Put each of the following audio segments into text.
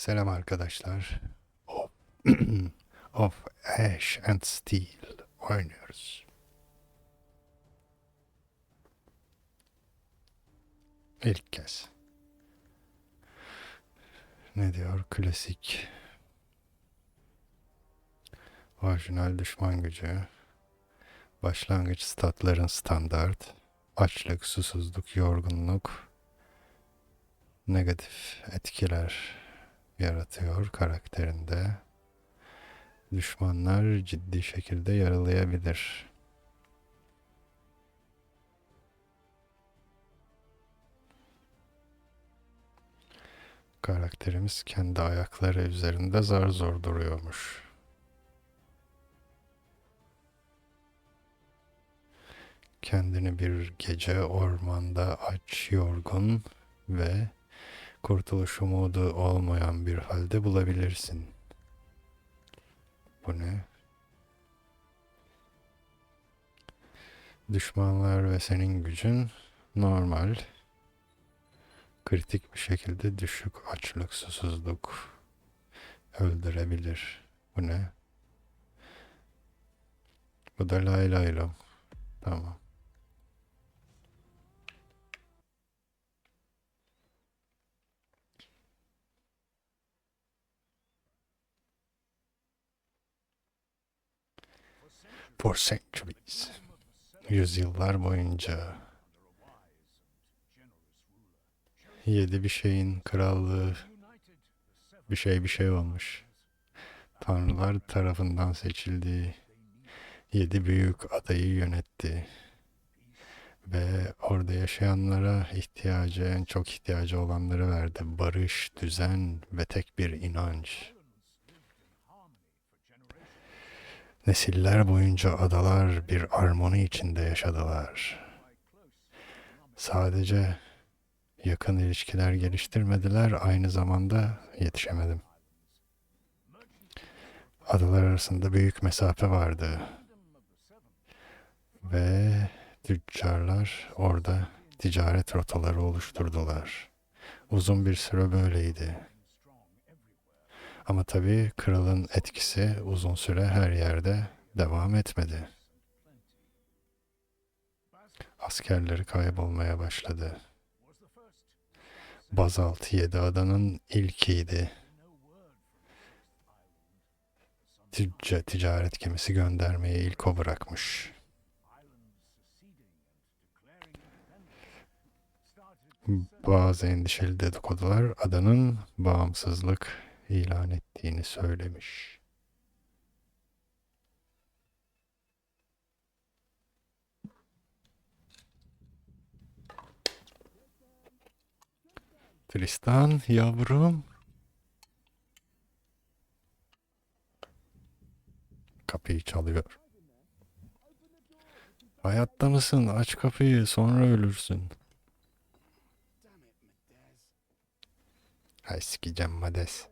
Selam arkadaşlar. Of, of Ash and Steel oynuyoruz. İlk kez. Ne diyor? Klasik. Orijinal düşman gücü. Başlangıç statların standart. Açlık, susuzluk, yorgunluk. Negatif etkiler yaratıyor karakterinde. Düşmanlar ciddi şekilde yaralayabilir. Karakterimiz kendi ayakları üzerinde zar zor duruyormuş. Kendini bir gece ormanda aç, yorgun ve kurtuluş umudu olmayan bir halde bulabilirsin. Bu ne? Düşmanlar ve senin gücün normal. Kritik bir şekilde düşük açlık, susuzluk öldürebilir. Bu ne? Bu da lay lay. Tamam. For centuries. Yüzyıllar boyunca yedi bir şeyin krallığı bir şey bir şey olmuş. Tanrılar tarafından seçildiği yedi büyük adayı yönetti. Ve orada yaşayanlara ihtiyacı, en çok ihtiyacı olanları verdi. Barış, düzen ve tek bir inanç. Nesiller boyunca adalar bir armoni içinde yaşadılar. Sadece yakın ilişkiler geliştirmediler, aynı zamanda yetişemedim. Adalar arasında büyük mesafe vardı. Ve tüccarlar orada ticaret rotaları oluşturdular. Uzun bir süre böyleydi. Ama tabii kralın etkisi uzun süre her yerde devam etmedi. Askerleri kaybolmaya başladı. Bazalt yedi adanın ilkiydi. Tücca, ticaret gemisi göndermeyi ilk o bırakmış. Bazı endişeli dedikodular adanın bağımsızlık ilan ettiğini söylemiş. Tristan yavrum. Kapıyı çalıyor. Hayatta mısın? Aç kapıyı sonra ölürsün. Ay sikeceğim Mades.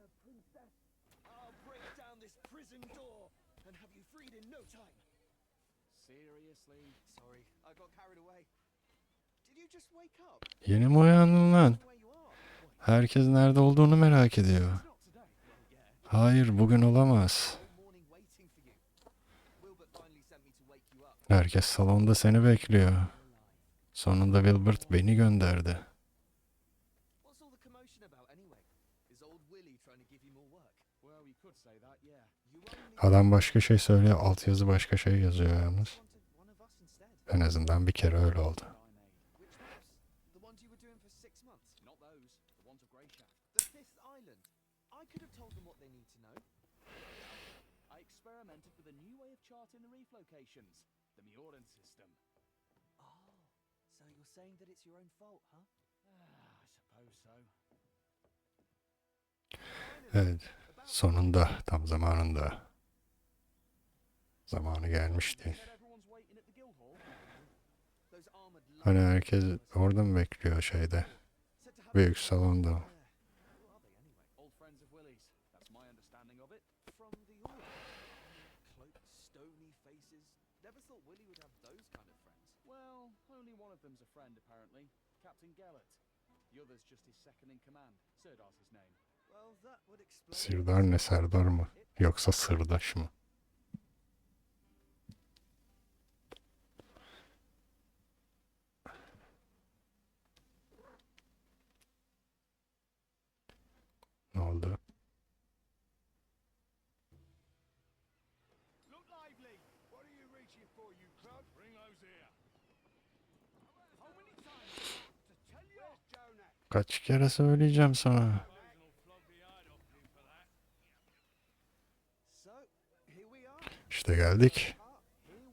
Yeni mi uyandın lan? Herkes nerede olduğunu merak ediyor. Hayır bugün olamaz. Herkes salonda seni bekliyor. Sonunda Wilbert beni gönderdi. Adam başka şey söylüyor, altyazı başka şey yazıyor yalnız. En azından bir kere öyle oldu. Evet, sonunda, tam zamanında. Zamanı gelmişti. Hani herkes orada mı bekliyor şeyde? Büyük salonda. Sirdar ne Serdar mı? Yoksa sırdaş mı? Ne oldu? Look lively! What are İşte geldik.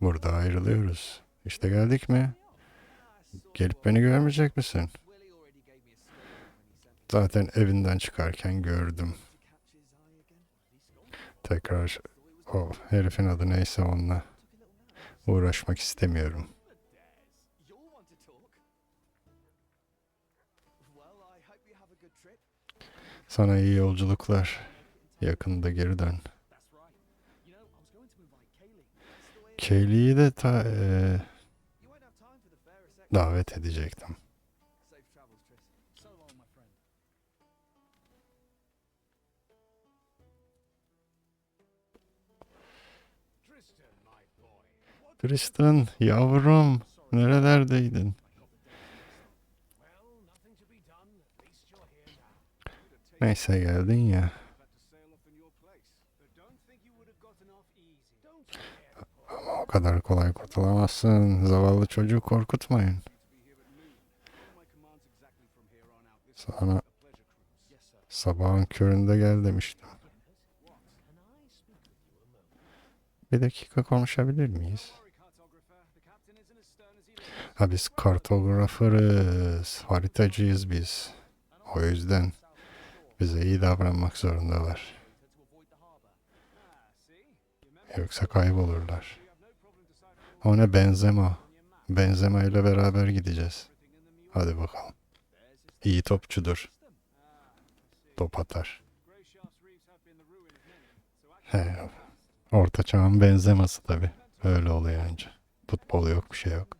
Burada ayrılıyoruz. İşte geldik mi? Gelip beni görmeyecek misin? Zaten evinden çıkarken gördüm. Tekrar o herifin adı neyse onunla uğraşmak istemiyorum. Sana iyi yolculuklar. Yakında geri dön. The fair a second. davet edecektim. Tristan, yavrum nerelerdeydin? Neyse geldin ya. Kadar kolay kurtulamazsın. Zavallı çocuğu korkutmayın. Sana sabahın köründe gel demiştim. Bir dakika konuşabilir miyiz? Ha biz kartografırız, haritacıyız biz. O yüzden bize iyi davranmak zorundalar. To avoid O ne Benzema. Benzema ile beraber gideceğiz. Hadi bakalım. İyi topçudur. Top atar. He, orta çağın benzeması tabi. Öyle oluyor anca. Futbol yok bir şey yok.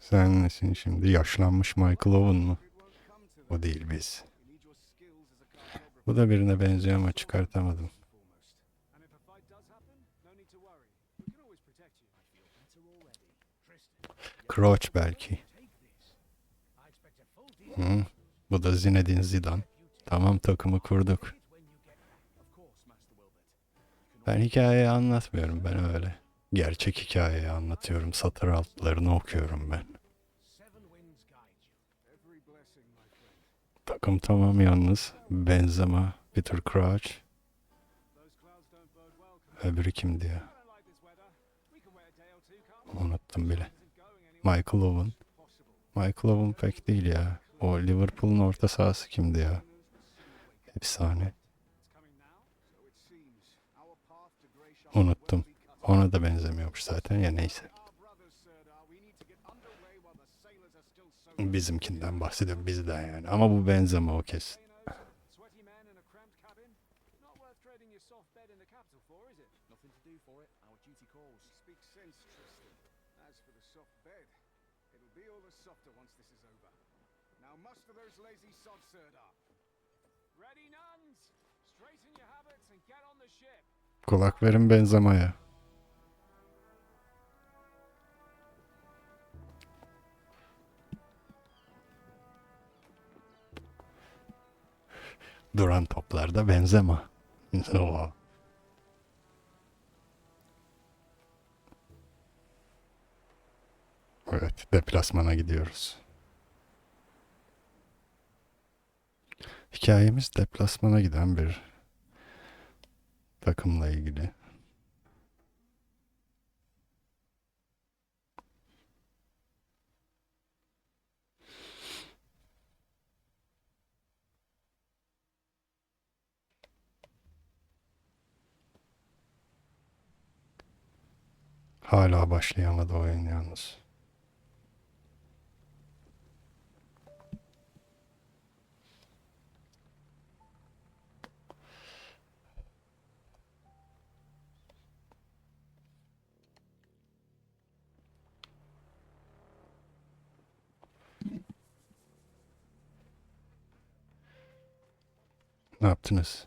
Sen nesin şimdi? Yaşlanmış Michael Owen mu? O değil biz. Bu da birine benziyor ama çıkartamadım. Crouch belki. Hı. Bu da Zinedine Zidane. Tamam takımı kurduk. Ben hikayeyi anlatmıyorum ben öyle. Gerçek hikayeyi anlatıyorum. Satır altlarını okuyorum ben. Takım tamam yalnız. Benzema, Peter Crouch, öbürü kimdi ya? Unuttum bile. Michael Owen. Michael Owen pek değil ya. O Liverpool'un orta sahası kimdi ya? Efsane. Unuttum. Ona da benzemiyormuş zaten ya neyse. Bizimkinden bahsediyorum bizden yani. Ama bu benzeme o kesin. Sailors, sweaty men Duran toplarda benzema. Evet, deplasmana gidiyoruz. Hikayemiz deplasmana giden bir takımla ilgili. Hala başlayamadı oyun yalnız. Ne yaptınız?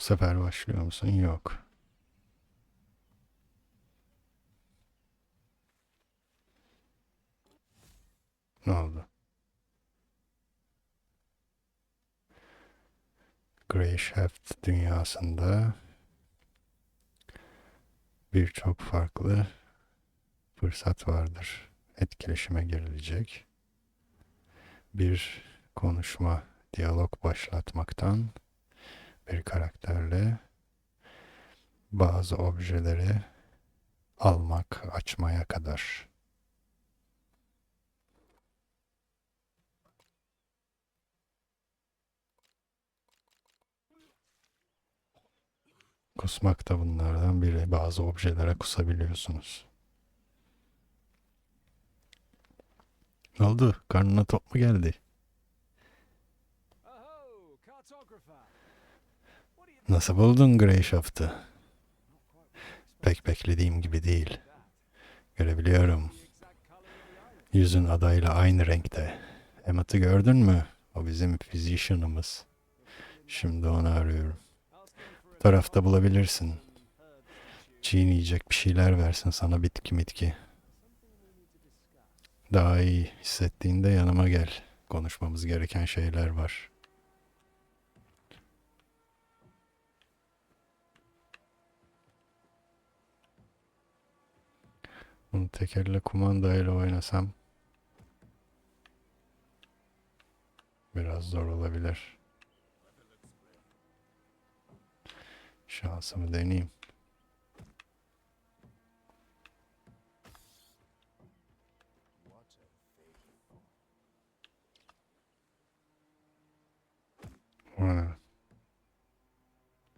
Bu sefer başlıyor musun? Yok. Ne oldu? Grey Shaft dünyasında birçok farklı fırsat vardır. Etkileşime girilecek. Bir konuşma, diyalog başlatmaktan bir karakterle bazı objeleri almak, açmaya kadar. Kusmak da bunlardan biri. Bazı objelere kusabiliyorsunuz. Ne oldu? Karnına top mu geldi? Nasıl buldun Grey Shaft'ı? Pek beklediğim gibi değil. Görebiliyorum. Yüzün adayla aynı renkte. Emmett'i gördün mü? O bizim physician'ımız. Şimdi onu arıyorum. Bu tarafta bulabilirsin. Çiğneyecek bir şeyler versin sana bitki mitki. Daha iyi hissettiğinde yanıma gel. Konuşmamız gereken şeyler var. Bunu tekerle kumandayla oynasam biraz zor olabilir. Şansımı deneyeyim.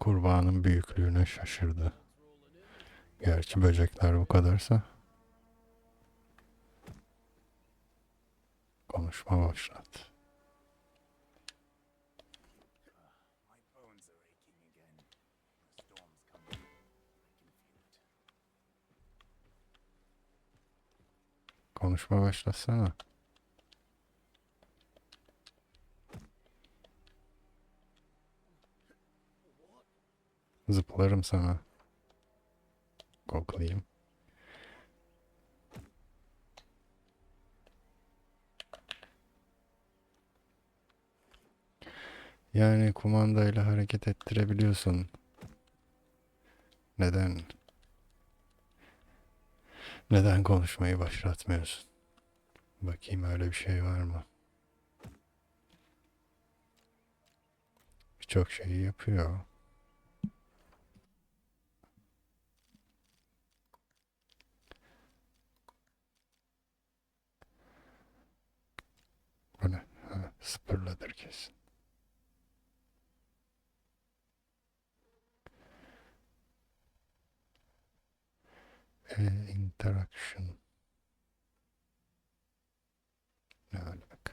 Kurbanın büyüklüğüne şaşırdı. Gerçi böcekler bu kadarsa. Konuşma başlat. Konuşma başlatsana. Zıplarım sana. Koklayayım. Yani kumandayla hareket ettirebiliyorsun. Neden? Neden konuşmayı başlatmıyorsun? Bakayım öyle bir şey var mı? Birçok şeyi yapıyor. Bu ne? Ha, kesin. E, interaction. Ne alaka?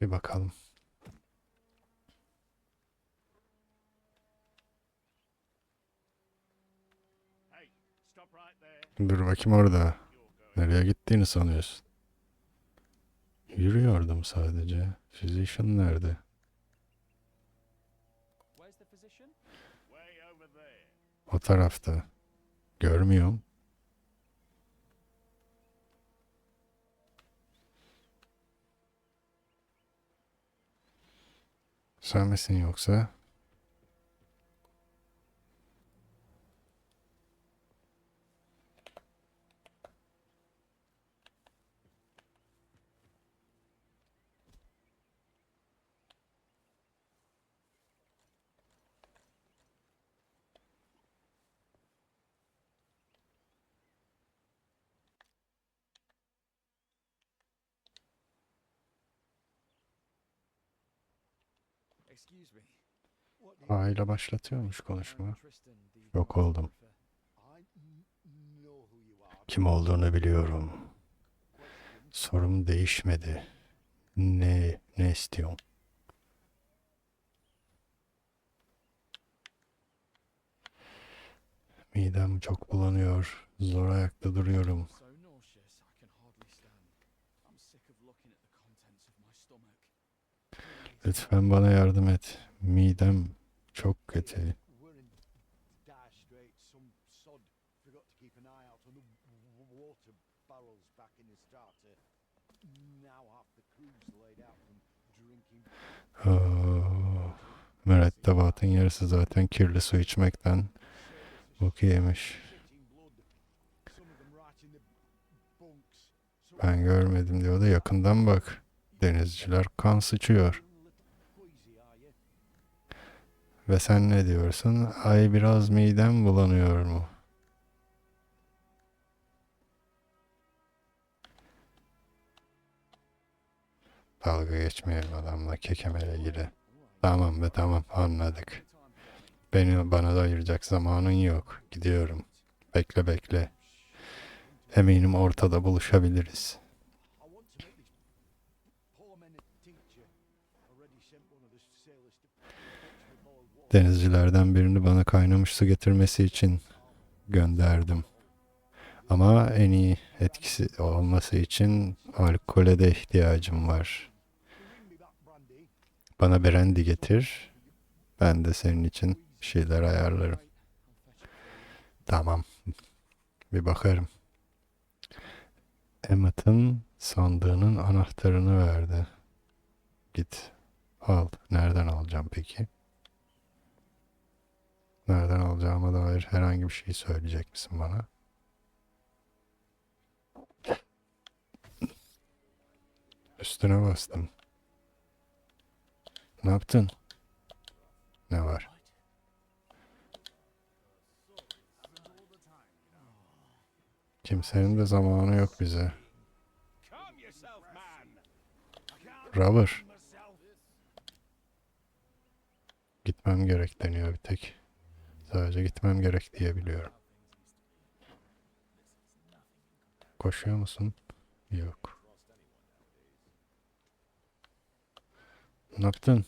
Bir bakalım. Dur bakayım orada. Nereye gittiğini sanıyorsun? Yürüyordum sadece. Physician nerede? O tarafta. Görmüyorum. Sen misin yoksa? Excuse me. What A ile başlatıyormuş konuşma. Tristan, the Yok oldum. Kim olduğunu biliyorum. Sorum değişmedi. Ne ne istiyorsun? Midem çok bulanıyor. Zor ayakta duruyorum. Half the crew's laid out from drinking. Oh, mürettebatın yarısı zaten kirli su içmekten boku yemiş. Ben görmedim diyor da yakından bak. Denizciler kan sıçıyor. Ve sen ne diyorsun? Ay biraz midem bulanıyor mu? Dalga geçmeyelim adamla kekemele ilgili. Tamam be tamam anladık. Beni bana da ayıracak zamanın yok. Gidiyorum. Bekle bekle. Eminim ortada buluşabiliriz. Denizcilerden birini bana kaynamış su getirmesi için gönderdim. Ama en iyi etkisi olması için alkole de ihtiyacım var. Bana brandy getir. Ben de senin için şeyler ayarlarım. Tamam. Bir bakarım. Emmett'ın sandığının anahtarını verdi. Git al. Nereden alacağım peki? Nereden alacağıma dair herhangi bir şey söyleyecek misin bana? Üstüne bastım. Ne yaptın? Ne var? Kimsenin de zamanı yok bize. Myself. gitmem gerek deniyor bir tek. Sadece gitmem gerek diye biliyorum. Koşuyor musun? Yok. Ne yaptın?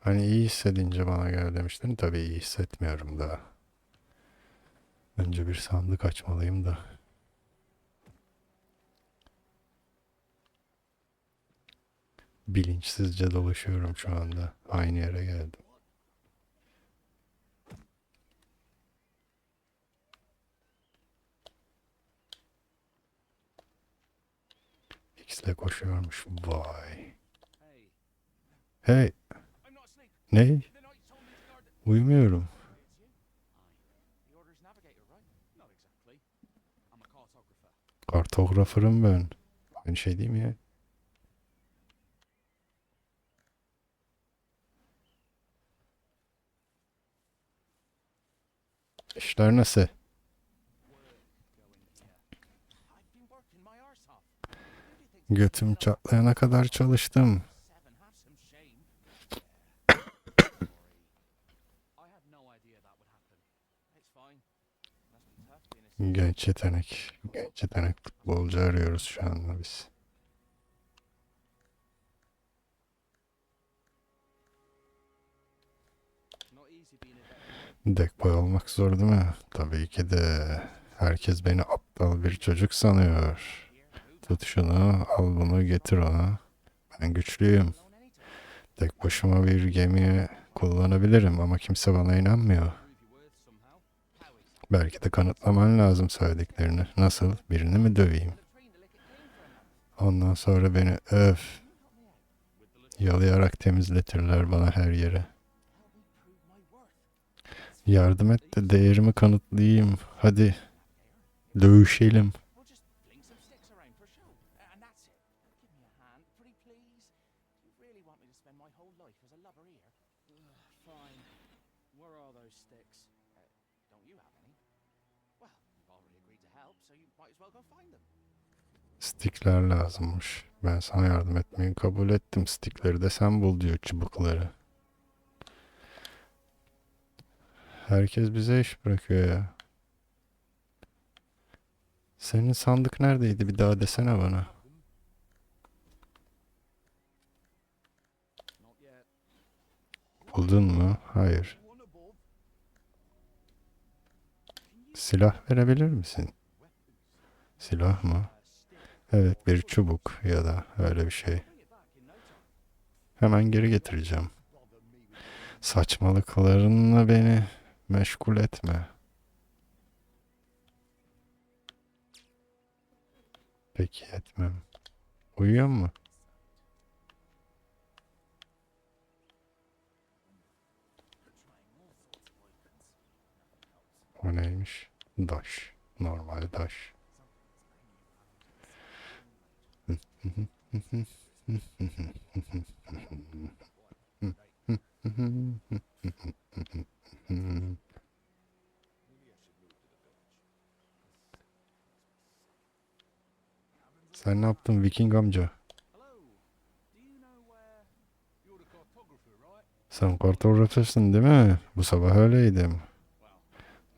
Hani iyi hissedince bana gel demiştin. Tabii iyi hissetmiyorum da. Önce bir sandık açmalıyım da. Bilinçsizce dolaşıyorum şu anda. Aynı yere geldim. X'le koşuyormuş. Vay. Hey, ne? Uyumuyorum. Kartografırım ben. Aynı şey değil mi ya? Fine. Must be tough being a Genç yetenek. Genç yetenek futbolcu arıyoruz şu anda biz. Veteran. Dekboy olmak zor değil mi? Tabii ki de. Herkes beni aptal bir çocuk sanıyor. Tut şunu, al bunu, getir ona. Ben güçlüyüm. Tek başıma bir gemiyi kullanabilirim ama kimse bana inanmıyor. Belki de kanıtlaman lazım söylediklerini. Nasıl? Birini mi döveyim? Ondan sonra beni öf yalayarak temizletirler bana her yere. Yardım et de değerimi kanıtlayayım. Hadi dövüşelim. Stikler lazımmış. Ben sana yardım etmeyi kabul ettim. Stikleri de sen bul diyor çubukları. Herkes bize iş bırakıyor ya. Senin sandık neredeydi bir daha desene bana. Buldun mu? Hayır. Silah verebilir misin? Silah mı? Evet bir çubuk ya da öyle bir şey. Hemen geri getireceğim. Saçmalıklarınla beni meşgul etme. Peki etmem. Uyuyor mu? O neymiş? Daş. Normal daş. Sen ne yaptın Viking amca? Sen kartografısın değil mi? Bu sabah öyleydim.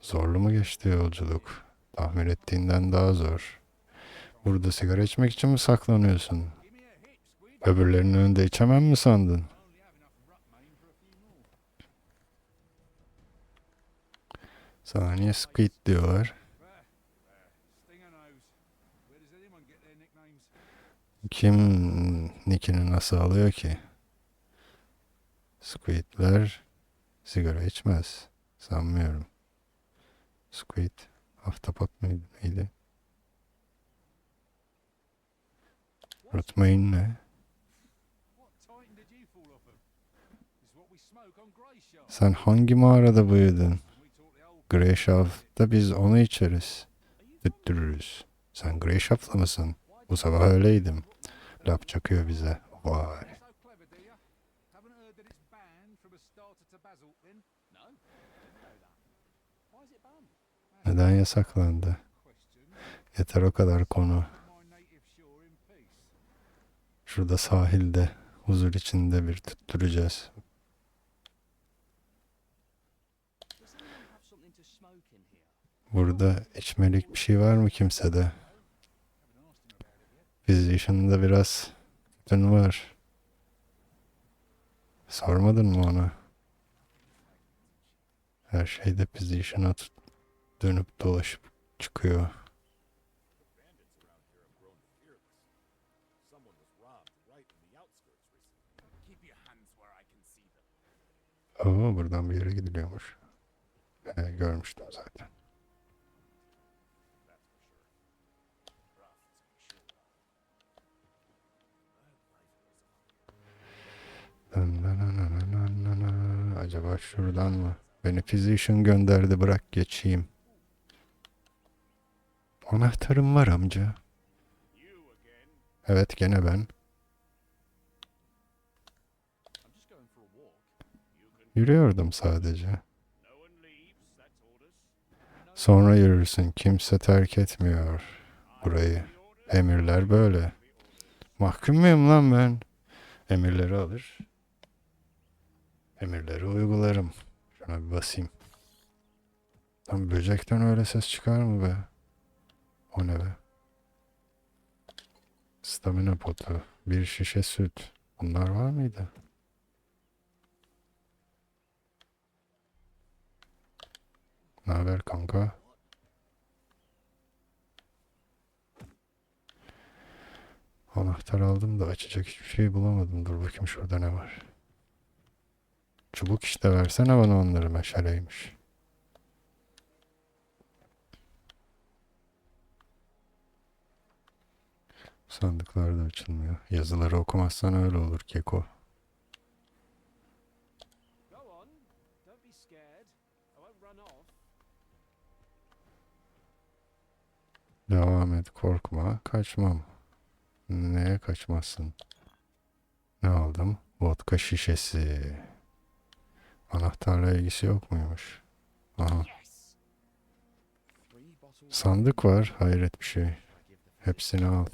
Zorlu mu geçti yolculuk? Tahmin ettiğinden daha zor. Burada sigara içmek için mi saklanıyorsun? Öbürlerinin önünde içemem mi sandın? Sana niye squid diyorlar? Kim nickini nasıl alıyor ki? Squidler sigara içmez. Sanmıyorum. Squid ahtapot muydu? Neydi? Rutmayın ne? Sen hangi mağarada büyüdün? Greyshaft'ta biz onu içeriz. Tüttürürüz. Sen Greyshaft'lı mısın? Bu sabah öyleydim. Laf çakıyor bize. Vay. Neden yasaklandı? Yeter o kadar konu. Şurada sahilde huzur içinde bir tüttüreceğiz. Burada içmelik bir şey var mı kimsede? Physician'da biraz tütün var. Sormadın mı ona? Her şeyde Physician'a dönüp dolaşıp çıkıyor. Oo buradan bir yere gidiliyormuş. He, görmüştüm zaten. Acaba şuradan mı? Beni physician gönderdi bırak geçeyim. Anahtarım var amca. Evet gene ben. Yürüyordum sadece. Sonra yürürsün. Kimse terk etmiyor burayı. Emirler böyle. Mahkum muyum lan ben? Emirleri alır. Emirleri uygularım. Şuna bir basayım. Lan böcekten öyle ses çıkar mı be? O ne be? Stamina potu. Bir şişe süt. Bunlar var mıydı? Ne haber kanka? Anahtar aldım da açacak hiçbir şey bulamadım. Dur bakayım şurada ne var. Çubuk işte versene bana onları meşaleymiş. Sandıklar da açılmıyor. Yazıları okumazsan öyle olur keko. Devam et korkma kaçmam. Neye kaçmazsın? Ne aldım? Vodka şişesi. Anahtarla ilgisi yok muymuş? Aha. Sandık var hayret bir şey. Hepsini al.